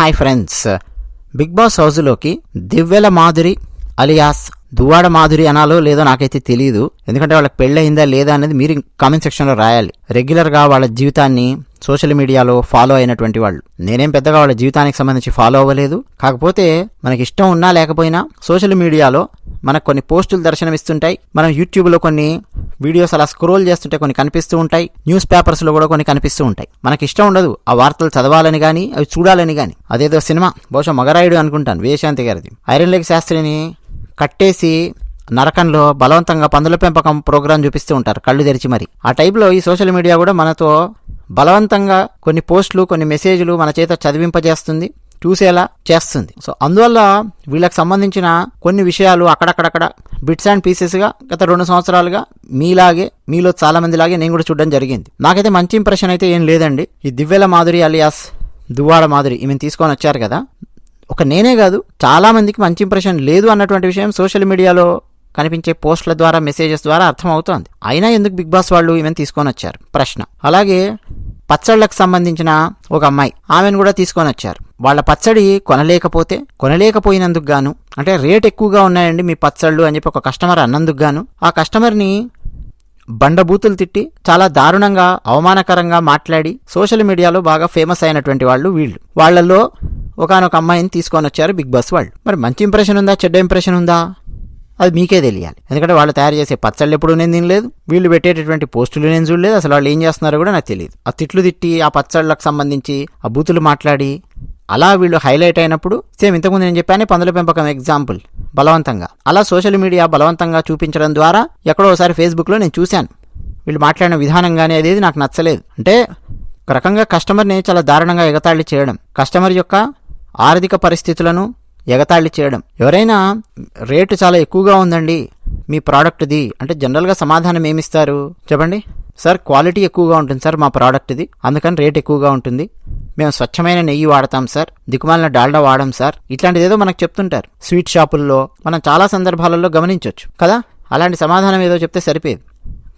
Hi friends. Big boss హౌస్లోకి Divvala Madhuri alias Duvvada Madhuri అనాలో లేదో నాకైతే తెలియదు ఎందుకంటే వాళ్ళకి పెళ్ళయిందా లేదా అనేది మీరు కామెంట్ సెక్షన్లో రాయాలి. రెగ్యులర్గా వాళ్ళ జీవితాన్ని సోషల్ మీడియాలో ఫాలో అయినటువంటి వాళ్ళు. నేనేం పెద్దగా వాళ్ళ జీవితానికి సంబంధించి ఫాలో అవ్వలేదు. కాకపోతే మనకి ఇష్టం ఉన్నా లేకపోయినా సోషల్ మీడియాలో మనకు కొన్ని పోస్టులు దర్శనమిస్తుంటాయి. మనం యూట్యూబ్లో కొన్ని వీడియోస్ అలా స్క్రోల్ చేస్తుంటే కొన్ని కనిపిస్తూ ఉంటాయి. న్యూస్ పేపర్స్లో కూడా కొన్ని కనిపిస్తూ ఉంటాయి. మనకి ఇష్టం ఉండదు. ఆ వార్తలు చదవాలని కానీ అవి చూడాలని కానీ అదేదో సినిమా. బహుశా మగరాయుడు అనుకుంటాను వేశాంతి గారిది. ఐరన్ లేక్ శాస్త్రిని కట్టేసి నరకంలో బలవంతంగా పందుల పెంపకం ప్రోగ్రాం చూపిస్తూ ఉంటారు. కళ్ళు తెరిచి మరి. ఆ టైప్లో ఈ సోషల్ మీడియా కూడా మనతో బలవంతంగా కొన్ని పోస్టులు కొన్ని మెసేజ్లు మన చేత చదివింపజేస్తుంది. చూసేలా చేస్తుంది. సో అందువల్ల వీళ్ళకి సంబంధించిన కొన్ని విషయాలు అక్కడక్కడక్కడ బిట్స్ అండ్ పీసెస్గా గత రెండు సంవత్సరాలుగా మీలాగే మీలో చాలా మందిలాగే నేను కూడా చూడడం జరిగింది. నాకైతే మంచి ఇంప్రెషన్ అయితే ఏం లేదండి. ఈ దివ్యల మాధురి అలియాస్ దువ్వాడ మాధురి ఈమెను తీసుకొని వచ్చారు కదా. ఒక నేనే కాదు చాలా మందికి మంచి ఇంప్రెషన్ లేదు అన్నటువంటి విషయం సోషల్ మీడియాలో కనిపించే పోస్టుల ద్వారా మెసేజెస్ ద్వారా అర్థమవుతోంది. అయినా ఎందుకు బిగ్ బాస్ వాళ్ళు ఈమెను తీసుకొని వచ్చారు? ప్రశ్న. అలాగే పచ్చళ్ళకు సంబంధించిన ఒక అమ్మాయి. ఆమెను కూడా తీసుకొని వచ్చారు వాళ్ళ పచ్చడి కొనలేకపోతే కొనలేకపోయినందుకు గాను అంటే రేట్ ఎక్కువగా ఉన్నాయండి మీ పచ్చళ్ళు అని చెప్పి ఒక కస్టమర్ అన్నందుకు గాను ఆ కస్టమర్ని బండబూతులు తిట్టి చాలా దారుణంగా అవమానకరంగా మాట్లాడి సోషల్ మీడియాలో బాగా ఫేమస్ అయినటువంటి వాళ్ళు వీళ్ళు. వాళ్ళల్లో ఒకనొక అమ్మాయిని తీసుకొని వచ్చారు బిగ్ బాస్ వాళ్ళు. మరి మంచి ఇంప్రెషన్ ఉందా? చెడ్డ ఇంప్రెషన్ ఉందా? అది మీకే తెలియాలి. ఎందుకంటే వాళ్ళు తయారు చేసే పచ్చళ్ళు ఎప్పుడు నేను తినలేదు. వీళ్ళు పెట్టేటటువంటి పోస్టులు నేను చూడలేదు. అసలు వాళ్ళు ఏం చేస్తున్నారో కూడా నాకు తెలియదు. ఆ తిట్లు తిట్టి ఆ పచ్చళ్ళకు సంబంధించి ఆ బూతులు మాట్లాడి అలా వీళ్ళు హైలైట్ అయినప్పుడు సేమ్ ఇంతకుముందు నేను చెప్పాను పందుల పెంపకం ఎగ్జాంపుల్ బలవంతంగా. అలా సోషల్ మీడియా బలవంతంగా చూపించడం ద్వారా ఎక్కడో ఒకసారి ఫేస్బుక్లో నేను చూశాను. వీళ్ళు మాట్లాడిన విధానం కానీ అదేది నాకు నచ్చలేదు. అంటే ఒక రకంగా కస్టమర్ని చాలా దారుణంగా ఎగతాళి చేయడం. కస్టమర్ యొక్క ఆర్థిక పరిస్థితులను ఎగతాళి చేయడం. ఎవరైనా రేటు చాలా ఎక్కువగా ఉందండి మీ ప్రోడక్ట్ది. అంటే జనరల్గా సమాధానం ఏమిస్తారు? చెప్పండి. సార్ క్వాలిటీ ఎక్కువగా ఉంటుంది సార్ మా ప్రోడక్ట్ది. అందుకని రేట్ ఎక్కువగా ఉంటుంది. మేము స్వచ్ఛమైన నెయ్యి వాడతాం సార్. దిక్కుమాలిన డాల్డా వాడం సార్. ఇట్లాంటిది ఏదో మనకు చెప్తుంటారు. స్వీట్ షాపుల్లో మనం చాలా సందర్భాలలో గమనించవచ్చు కదా? అలాంటి సమాధానం ఏదో చెప్తే సరిపోయేది.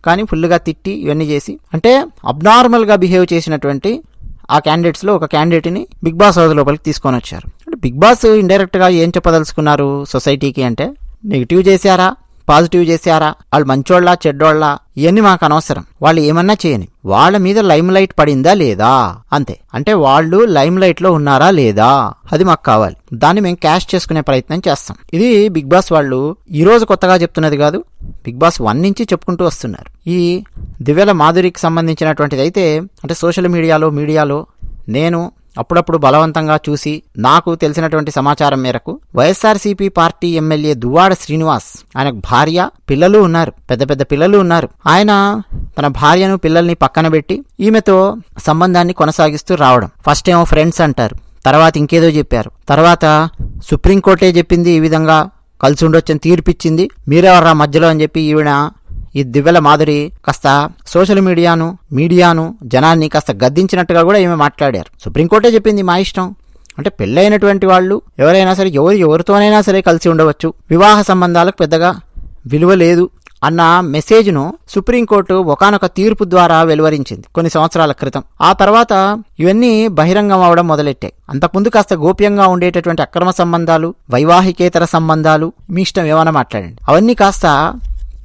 కానీ ఫుల్గా తిట్టి ఇవన్నీ చేసి అంటే అబ్నార్మల్గా బిహేవ్ చేసినటువంటి ఆ క్యాండిడేట్స్లో ఒక క్యాండిడేట్ని బిగ్ బాస్ హౌస్ లోపలికి తీసుకొని వచ్చారు. బిగ్ బాస్ ఇండైరెక్ట్గా ఏం చెప్పదలుచుకున్నారు సొసైటీకి అంటే నెగిటివ్ చేశారా? పాజిటివ్ చేశారా? వాళ్ళు మంచోళ్ళ చెడ్డోళ్ళ? ఇవన్నీ మాకు అనవసరం. వాళ్ళు ఏమన్నా చేయని. వాళ్ళ మీద లైమ్ లైట్ పడిందా లేదా? అంతే. అంటే వాళ్ళు లైమ్ లైట్లో ఉన్నారా లేదా? అది మాకు కావాలి. దాన్ని మేము క్యాష్ చేసుకునే ప్రయత్నం చేస్తాం. ఇది బిగ్ బాస్ వాళ్ళు ఈ రోజు కొత్తగా చెప్తున్నది కాదు. బిగ్ బాస్ వన్ నుంచి చెప్పుకుంటూ వస్తున్నారు. ఈ దివ్యల మాధురికి సంబంధించినటువంటిది అయితే అంటే సోషల్ మీడియాలో మీడియాలో నేను అప్పుడప్పుడు బలవంతంగా చూసి నాకు తెలిసినటువంటి సమాచారం మేరకు YSRCP party MLA Duvvada Srinivas ఆయనకు భార్య పిల్లలు ఉన్నారు. పెద్ద పెద్ద పిల్లలు ఉన్నారు. ఆయన తన భార్యను పిల్లల్ని పక్కన పెట్టి ఈమెతో సంబంధాన్ని కొనసాగిస్తూ రావడం. ఫస్ట్ ఏమో ఫ్రెండ్స్ అంటారు. తర్వాత ఇంకేదో చెప్పారు. తర్వాత సుప్రీంకోర్టే చెప్పింది ఈ విధంగా కలిసి ఉండొచ్చని తీర్పిచ్చింది. మీరెవర్రా మధ్యలో అని చెప్పి ఈవిడ ఈ దివ్యల మాధురి కాస్త సోషల్ మీడియాను మీడియాను జనాన్ని కాస్త గద్దించినట్టుగా కూడా ఈమె మాట్లాడారు. సుప్రీంకోర్టే చెప్పింది మా ఇష్టం. అంటే పెళ్ళైనటువంటి వాళ్ళు ఎవరైనా సరే ఎవరు ఎవరితోనైనా సరే కలిసి ఉండవచ్చు. వివాహ సంబంధాలకు పెద్దగా విలువ లేదు అన్న మెసేజ్ను సుప్రీంకోర్టు ఒకనొక తీర్పు ద్వారా వెలువరించింది కొన్ని సంవత్సరాల క్రితం. ఆ తర్వాత ఇవన్నీ బహిరంగం అవడం మొదలెట్టాయి అంతకుముందు కాస్త గోప్యంగా ఉండేటటువంటి అక్రమ సంబంధాలు వైవాహికేతర సంబంధాలు మీ ఇష్టం ఏమైనా మాట్లాడండి. అవన్నీ కాస్త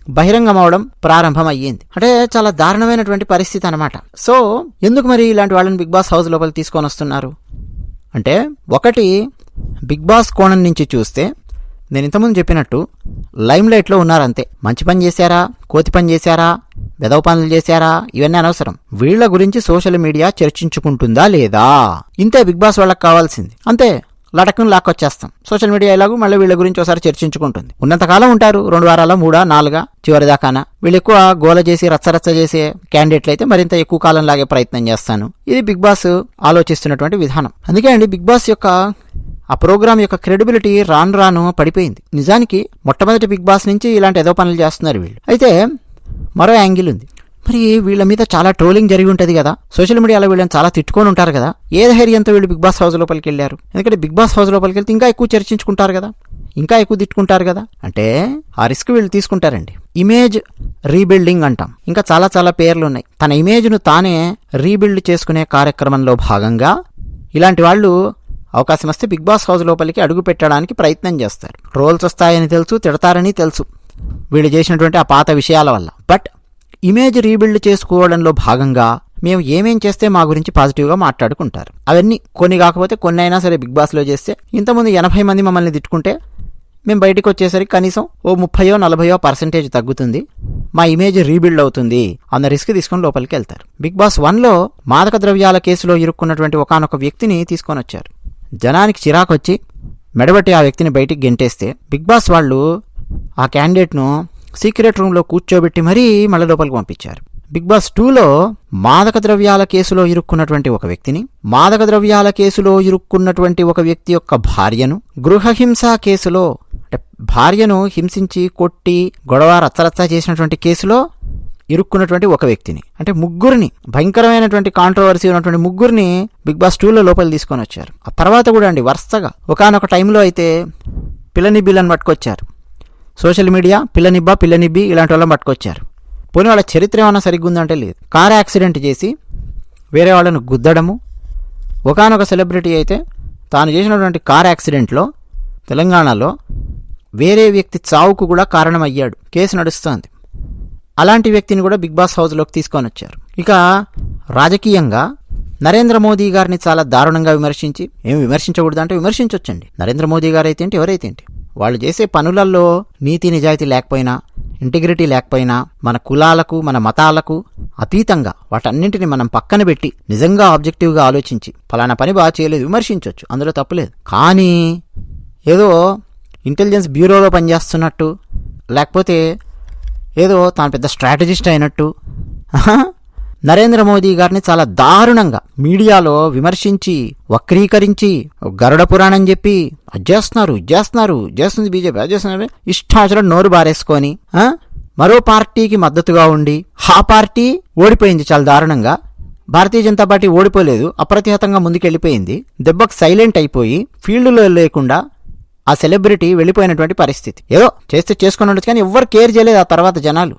బహిరంగం ప్రారంభమయ్యింది. ప్రారంభం అయ్యింది అంటే చాలా దారుణమైనటువంటి పరిస్థితి అనమాట సో ఎందుకు మరి ఇలాంటి వాళ్ళని బిగ్ బాస్ హౌస్ లోపల తీసుకొని వస్తున్నారు అంటే ఒకటి బిగ్ బాస్ కోణం నుంచి చూస్తే నేను ఇంతకుముందు చెప్పినట్టు లైమ్ లైట్లో ఉన్నారంతే. మంచి పని చేశారా? కోతి పని చేశారా? వెదవ పనులు చేశారా? ఇవన్నీ అనవసరం. వీళ్ళ గురించి సోషల్ మీడియా చర్చించుకుంటుందా లేదా? ఇంతే బిగ్ బాస్ వాళ్ళకి కావాల్సింది. అంతే. లటకం లాక్కొచ్చేస్తాం సోషల్ మీడియా ఎలాగూ మళ్ళీ వీళ్ళ గురించి ఒకసారి చర్చించుకుంటుంది. ఉన్నంతకాలం ఉంటారు. రెండు వారాల మూడా నాలుగా చివరిదాకానా వీళ్ళు ఎక్కువ గోల చేసి రచ్చరచ్చ చేసే క్యాండిడేట్లు అయితే మరింత ఎక్కువ కాలం లాగే ప్రయత్నం చేస్తాను. ఇది బిగ్ బాస్ ఆలోచిస్తున్నటువంటి విధానం. అందుకే అండి బిగ్ బాస్ యొక్క ఆ ప్రోగ్రామ్ యొక్క క్రెడిబిలిటీ రాను రాను పడిపోయింది. నిజానికి మొట్టమొదటి బిగ్ బాస్ నుంచి ఇలాంటి ఏదో పనులు చేస్తున్నారు వీళ్ళు. అయితే మరో యాంగిల్ ఉంది. మరి వీళ్ళ మీద చాలా ట్రోలింగ్ జరిగి ఉంటుంది కదా. సోషల్ మీడియాలో వీళ్ళని చాలా తిట్టుకొని ఉంటారు కదా. ఏ ధైర్యంతో వీళ్ళు బిగ్ బాస్ హౌస్ లోపలికి వెళ్ళారు? ఎందుకంటే బిగ్ బాస్ హౌస్ లోపలికి వెళ్తే ఇంకా ఎక్కువ చర్చించుకుంటారు కదా. ఇంకా ఎక్కువ తిట్టుకుంటారు కదా. అంటే ఆ రిస్క్ వీళ్ళు తీసుకుంటారండి. ఇమేజ్ రీబిల్డింగ్ అంటాం. ఇంకా చాలా చాలా పేర్లు ఉన్నాయి. తన ఇమేజ్ను తానే రీబిల్డ్ చేసుకునే కార్యక్రమంలో భాగంగా ఇలాంటి వాళ్ళు అవకాశం వస్తే బిగ్ బాస్ హౌస్ లోపలికి అడుగు పెట్టడానికి ప్రయత్నం చేస్తారు. ట్రోల్స్ వస్తాయని తెలుసు తిడతారని తెలుసు. వీళ్ళు చేసినటువంటి ఆ పాత విషయాల వల్ల. బట్ ఇమేజ్ రీబిల్డ్ చేసుకోవడంలో భాగంగా మేము ఏమేం చేస్తే మా గురించి పాజిటివ్గా మాట్లాడుకుంటారు. అవన్నీ కొన్ని కాకపోతే కొన్ని అయినా సరే బిగ్ బాస్లో చేస్తే ఇంతకుముందు ఎనభై మంది మమ్మల్ని తిట్టుకుంటే మేము బయటికి వచ్చేసరికి కనీసం ఓ ముప్పయో నలభయో పర్సెంటేజ్ తగ్గుతుంది. మా ఇమేజ్ రీబిల్డ్ అవుతుంది అన్న రిస్క్ తీసుకొని లోపలికి వెళ్తారు. బిగ్ బాస్ వన్లో మాదక ద్రవ్యాల కేసులో ఇరుక్కున్నటువంటి ఒకనొక వ్యక్తిని తీసుకొని వచ్చారు. జనానికి చిరాకొచ్చి మెడబట్టి ఆ వ్యక్తిని బయటికి గెంటేస్తే బిగ్ బాస్ వాళ్ళు ఆ క్యాండిడేట్ను సీక్రెట్ రూమ్లో కూర్చోబెట్టి మరీ మళ్ళీ లోపలికి పంపించారు. బిగ్ బాస్ టూలో మాదక ద్రవ్యాల కేసులో ఇరుక్కున్నటువంటి ఒక వ్యక్తిని మాదక ద్రవ్యాల కేసులో ఇరుక్కున్నటువంటి ఒక వ్యక్తి యొక్క భార్యను గృహహింస కేసులో అంటే భార్యను హింసించి కొట్టి గొడవ రచ్చరచ్చ చేసినటువంటి కేసులో ఇరుక్కున్నటువంటి ఒక వ్యక్తిని అంటే ముగ్గురిని భయంకరమైనటువంటి కాంట్రవర్సీ ఉన్నటువంటి ముగ్గురిని బిగ్ బాస్ టూలో లోపల తీసుకొని వచ్చారు. ఆ తర్వాత కూడా అండి వరుసగా ఒకనొక టైంలో అయితే పిల్లని బిల్లని పట్టుకొచ్చారు. సోషల్ మీడియా పిల్లనిబ్బా పిల్లనిబ్బి ఇలాంటి వాళ్ళని పట్టుకొచ్చారు. పోనీ వాళ్ళ చరిత్ర ఏమైనా సరిగ్గా ఉందంటే లేదు. కార్ యాక్సిడెంట్ చేసి వేరే వాళ్ళను గుద్దడము. ఒకనొక సెలబ్రిటీ అయితే తాను చేసినటువంటి కార్ యాక్సిడెంట్లో తెలంగాణలో వేరే వ్యక్తి చావుకు కూడా కారణమయ్యాడు. కేసు నడుస్తోంది. అలాంటి వ్యక్తిని కూడా బిగ్ బాస్ హౌస్లోకి తీసుకొని వచ్చారు. ఇక రాజకీయంగా నరేంద్ర మోదీ గారిని చాలా దారుణంగా విమర్శించి ఏం విమర్శించకూడదు అంటే విమర్శించవచ్చండి నరేంద్ర మోదీ గారు అయితే ఏంటి ఎవరైతే ఏంటి వాళ్ళు చేసే పనులలో నీతి నిజాయితీ లేకపోయినా ఇంటిగ్రిటీ లేకపోయినా మన కులాలకు మన మతాలకు అతీతంగా వాటన్నింటిని మనం పక్కన పెట్టి నిజంగా ఆబ్జెక్టివ్గా ఆలోచించి ఫలానా పని బాగా చేయలేదు విమర్శించవచ్చు అందులో తప్పులేదు కానీ ఏదో ఇంటెలిజెన్స్ బ్యూరోలో పనిచేస్తున్నట్టు లేకపోతే ఏదో తాను పెద్ద స్ట్రాటజిస్ట్ అయినట్టు నరేంద్ర మోదీ గారిని చాలా దారుణంగా మీడియాలో విమర్శించి వక్రీకరించి గరుడ పురాణం చెప్పి అది చేస్తున్నారు ఇది చేస్తున్నారు చేస్తుంది బీజేపీ చేస్తున్నారు ఇష్టాచరం నోరు బారేసుకొని మరో పార్టీకి మద్దతుగా ఉండి ఆ పార్టీ ఓడిపోయింది చాలా దారుణంగా. భారతీయ జనతా పార్టీ ఓడిపోలేదు అప్రతిహతంగా ముందుకెళ్ళిపోయింది. దెబ్బకు సైలెంట్ అయిపోయి ఫీల్డ్లో లేకుండా ఆ సెలబ్రిటీ వెళ్ళిపోయినటువంటి పరిస్థితి. ఏదో చేస్తే చేసుకుని ఉండొచ్చు కానీ ఎవ్వరు కేర్ చేయలేదు ఆ తర్వాత జనాలు.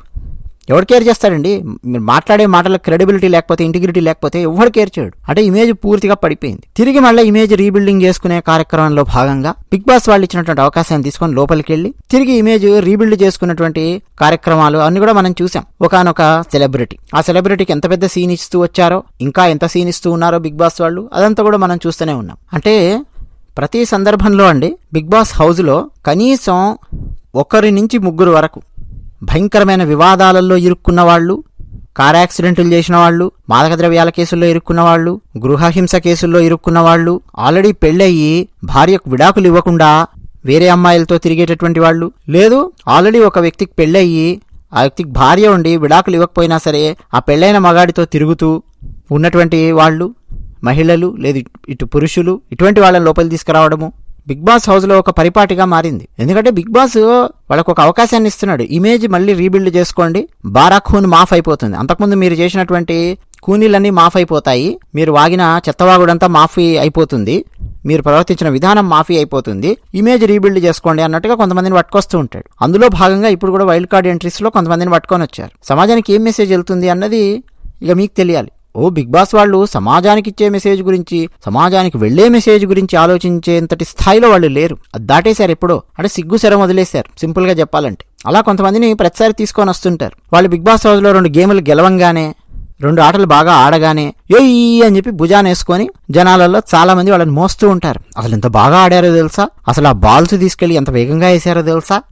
ఎవరు కేర్ చేస్తాడండి? మీరు మాట్లాడే మాటలకు క్రెడిబిలిటీ లేకపోతే ఇంటిగ్రిటీ లేకపోతే ఎవడు కేర్ చేయడు? అంటే ఇమేజ్ పూర్తిగా పడిపోయింది. తిరిగి మళ్ళీ ఇమేజ్ రీబిల్డింగ్ చేసుకునే కార్యక్రమంలో భాగంగా బిగ్ బాస్ వాళ్ళు ఇచ్చినటువంటి అవకాశాన్ని తీసుకొని లోపలికి వెళ్ళి తిరిగి ఇమేజ్ రీబిల్డ్ చేసుకున్నటువంటి కార్యక్రమాలు అన్ని కూడా మనం చూసాం. ఒకనొక సెలబ్రిటీ ఆ సెలబ్రిటీకి ఎంత పెద్ద సీన్ ఇస్తూ వచ్చారో ఇంకా ఎంత సీన్ ఇస్తూ ఉన్నారో బిగ్ బాస్ వాళ్ళు అదంతా కూడా మనం చూస్తూనే ఉన్నాం. అంటే ప్రతి సందర్భంలో అండి బిగ్ బాస్ హౌస్లో కనీసం ఒకరి నుంచి ముగ్గురు వరకు భయంకరమైన వివాదాలలో ఇరుక్కున్న వాళ్ళు కార్ యాక్సిడెంట్లు చేసిన వాళ్ళు మాదక ద్రవ్యాల కేసుల్లో ఇరుక్కున్న వాళ్ళు గృహహింస కేసుల్లో ఇరుక్కున్న వాళ్ళు ఆల్రెడీ పెళ్ళయి భార్యకు విడాకులు ఇవ్వకుండా వేరే అమ్మాయిలతో తిరిగేటటువంటి వాళ్ళు. లేదు ఆల్రెడీ ఒక వ్యక్తికి పెళ్ళయి ఆ వ్యక్తికి భార్య ఉండి విడాకులు ఇవ్వకపోయినా సరే ఆ పెళ్ళైన మగాడితో తిరుగుతూ ఉన్నటువంటి వాళ్ళు మహిళలు లేదు ఇటు పురుషులు ఇటువంటి వాళ్ళని లోపలి తీసుకురావడము బిగ్ బాస్ హౌస్లో ఒక పరిపాటిగా మారింది. ఎందుకంటే బిగ్ బాస్ వాళ్ళకు ఒక అవకాశాన్ని ఇస్తున్నాడు. ఇమేజ్ మళ్ళీ రీబిల్డ్ చేసుకోండి. బారా ఖూన్ మాఫ్ అయిపోతుంది. అంతకుముందు మీరు చేసినటువంటి కూనీలన్నీ మాఫ్ అయిపోతాయి. మీరు వాగిన చెత్తవాగుడంతా మాఫీ అయిపోతుంది. మీరు ప్రవర్తించిన విధానం మాఫీ అయిపోతుంది. ఇమేజ్ రీబిల్డ్ చేసుకోండి అన్నట్టుగా కొంతమందిని పట్టుకొస్తూ ఉంటాడు. అందులో భాగంగా ఇప్పుడు కూడా వైల్డ్ కార్డ్ ఎంట్రీస్లో కొంతమందిని పట్టుకొని వచ్చారు సమాజానికి ఏం మెసేజ్ వెళ్తుంది అన్నది ఇక మీకు తెలియాలి. ఓ బిగ్ బాస్ వాళ్ళు సమాజానికి ఇచ్చే మెసేజ్ గురించి సమాజానికి వెళ్ళే మెసేజ్ గురించి ఆలోచించేంతటి స్థాయిలో వాళ్ళు లేరు. అది దాటేశారు ఎప్పుడో. అంటే సిగ్గు శరం వదిలేశారు సింపుల్గా చెప్పాలంటే. అలా కొంతమందిని ప్రతిసారి తీసుకొని వస్తుంటారు. వాళ్ళు బిగ్ బాస్ హౌస్లో రెండు గేములు గెలవంగానే రెండు ఆటలు బాగా ఆడగానే ఏయ్ అని చెప్పి భుజానేసుకొని జనాలలో చాలా మంది వాళ్ళని మోస్తూ ఉంటారు. అసలు ఎంత బాగా ఆడారో తెలుసా? అసలు ఆ బాల్స్ తీసుకెళ్ళి ఎంత వేగంగా వేసారో తెలుసా?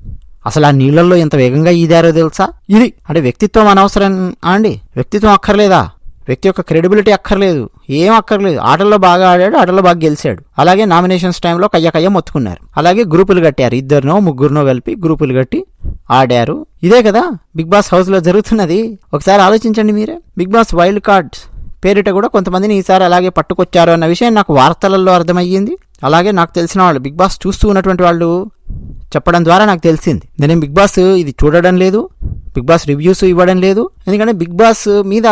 అసలు ఆ నీళ్ళల్లో ఎంత వేగంగా ఈదారో తెలుసా? ఇది అంటే వ్యక్తిత్వం అనవసరం ఆ అండి. వ్యక్తిత్వం అక్కర్లేదా? వ్యక్తి యొక్క క్రెడిబిలిటీ అక్కర్లేదు. ఏం అక్కర్లేదు. ఆటల్లో బాగా ఆడాడు ఆటల్లో బాగా గెలిచాడు. అలాగే నామినేషన్స్ టైంలో కయ్య కయ్య మొత్తుకున్నారు. అలాగే గ్రూపులు కట్టారు. ఇద్దరినో ముగ్గురునో కలిపి గ్రూపులు కట్టి ఆడారు. ఇదే కదా బిగ్ బాస్ హౌస్లో జరుగుతున్నది. ఒకసారి ఆలోచించండి మీరే. బిగ్ బాస్ వైల్డ్ కార్డ్స్ పేరిట కూడా కొంతమందిని ఈసారి అలాగే పట్టుకొచ్చారు అన్న విషయం నాకు వార్తలలో అర్థమయ్యింది. అలాగే నాకు తెలిసిన వాళ్ళు బిగ్ బాస్ చూస్తూ ఉన్నటువంటి వాళ్ళు చెప్పడం ద్వారా నాకు తెలిసింది. నేను బిగ్ బాస్ ఇది చూడడం లేదు. బిగ్ బాస్ రివ్యూస్ ఇవ్వడం లేదు. ఎందుకంటే బిగ్ బాస్ మీద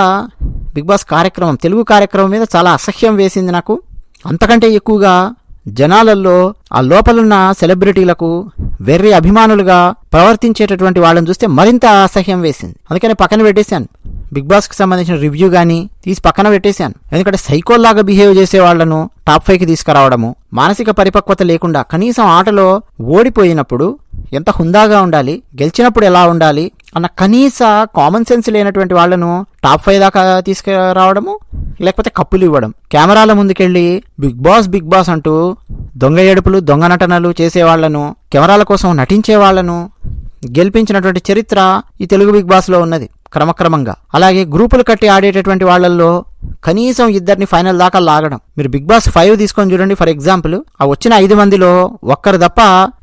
బిగ్ బాస్ కార్యక్రమం తెలుగు కార్యక్రమం మీద చాలా అసహ్యం వేసింది నాకు. అంతకంటే ఎక్కువగా జనాలల్లో ఆ లోపలున్న సెలబ్రిటీలకు వెర్రి అభిమానులుగా ప్రవర్తించేటటువంటి వాళ్ళని చూస్తే మరింత అసహ్యం వేసింది. అందుకని పక్కన పెట్టేశాను. బిగ్ బాస్కి సంబంధించిన రివ్యూ కానీ తీసి పక్కన పెట్టేశాను. ఎందుకంటే సైకోల్లాగా బిహేవ్ చేసే వాళ్ళను టాప్ ఫైవ్కి తీసుకురావడము మానసిక పరిపక్వత లేకుండా కనీసం ఆటలో ఓడిపోయినప్పుడు ఎంత హుందాగా ఉండాలి గెలిచినప్పుడు ఎలా ఉండాలి అన్న కనీస కామన్ సెన్స్ లేనటువంటి వాళ్ళను టాప్ ఫైవ్ దాకా తీసుకురావడము లేకపోతే కప్పులు ఇవ్వడం. కెమెరాల ముందుకెళ్ళి బిగ్ బాస్ బిగ్ బాస్ అంటూ దొంగ ఏడుపులు దొంగ నటనలు చేసేవాళ్ళను కెమెరాల కోసం నటించే వాళ్ళను గెలిపించినటువంటి చరిత్ర ఈ తెలుగు బిగ్ బాస్లో ఉన్నది. క్రమక్రమంగా. అలాగే గ్రూపులు కట్టి ఆడేటటువంటి వాళ్ళల్లో కనీసం ఇద్దరిని ఫైనల్ దాకా లాగడం. మీరు బిగ్ బాస్ ఫైవ్ తీసుకొని చూడండి ఫర్ ఎగ్జాంపుల్. ఆ వచ్చిన ఐదు మందిలో ఒక్కరు తప్ప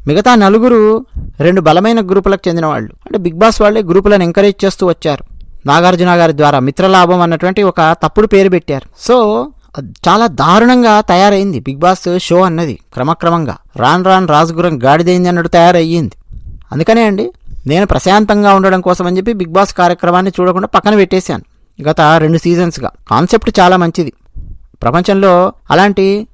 మిగతా నలుగురు రెండు బలమైన గ్రూపులకు చెందిన వాళ్ళు. అంటే బిగ్ బాస్ వాళ్ళే గ్రూపులను ఎంకరేజ్ చేస్తూ వచ్చారు. నాగార్జున గారి ద్వారా మిత్రలాభం అన్నటువంటి ఒక తప్పుడు పేరు పెట్టారు. సో చాలా దారుణంగా తయారైంది బిగ్ బాస్ షో అన్నది. క్రమక్రమంగా. రాన్ రాన్ రాజగురం గాడిదైంది అన్నట్టు తయారయ్యింది. అందుకనే అండి నేను ప్రశాంతంగా ఉండడం కోసం అని చెప్పి బిగ్ బాస్ కార్యక్రమాన్ని చూడకుండా పక్కన పెట్టేశాను. గత రెండు సీజన్స్గా కాన్సెప్ట్ చాలా మంచిది. ప్రపంచంలో అలాంటి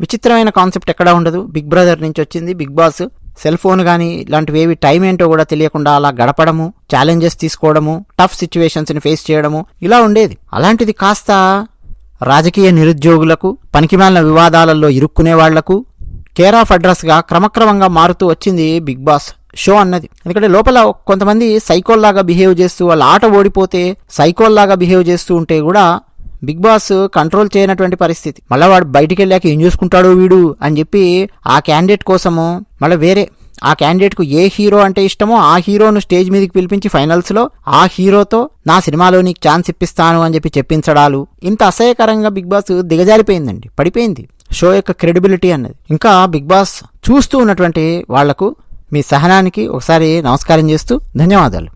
విచిత్రమైన కాన్సెప్ట్ ఎక్కడా ఉండదు. బిగ్ బ్రదర్ నుంచి వచ్చింది బిగ్ బాస్. సెల్ ఫోన్ కానీ ఇలాంటివి ఏవి టైం ఏంటో కూడా తెలియకుండా అలా గడపడము ఛాలెంజెస్ తీసుకోవడము టఫ్ సిచ్యువేషన్స్ని ఫేస్ చేయడము ఇలా ఉండేది. అలాంటిది కాస్త రాజకీయ నిరుద్యోగులకు పనికిమాలిన వివాదాలలో ఇరుక్కునే వాళ్ళకు కేర్ ఆఫ్ అడ్రస్గా క్రమక్రమంగా మారుతూ వచ్చింది బిగ్ బాస్ షో అన్నది. ఎందుకంటే లోపల కొంతమంది సైకోల్లాగా బిహేవ్ చేస్తూ వాళ్ళ ఆట ఓడిపోతే సైకోల్లాగా బిహేవ్ చేస్తూ ఉంటే కూడా బిగ్ బాస్ కంట్రోల్ చేయనటువంటి పరిస్థితి. మళ్ళీ వాడు బయటికి వెళ్ళాక ఏం చూసుకుంటాడు వీడు అని చెప్పి ఆ క్యాండిడేట్ కోసము మళ్ళీ వేరే ఆ క్యాండిడేట్కు ఏ హీరో అంటే ఇష్టమో ఆ హీరోను స్టేజ్ మీదకి పిలిపించి ఫైనల్స్లో ఆ హీరోతో నా సినిమాలో నీకు ఛాన్స్ ఇప్పిస్తాను అని చెప్పి చెప్పించడాలు. ఇంత అసహ్యకరంగా బిగ్ బాస్ దిగజారిపోయిందండి. పడిపోయింది. షో యొక్క క్రెడిబిలిటీ అన్నది. ఇంకా బిగ్ బాస్ చూస్తూ ఉన్నటువంటి వాళ్ళకు మీ సహనానికి ఒకసారి నమస్కారం చేస్తూ ధన్యవాదాలు.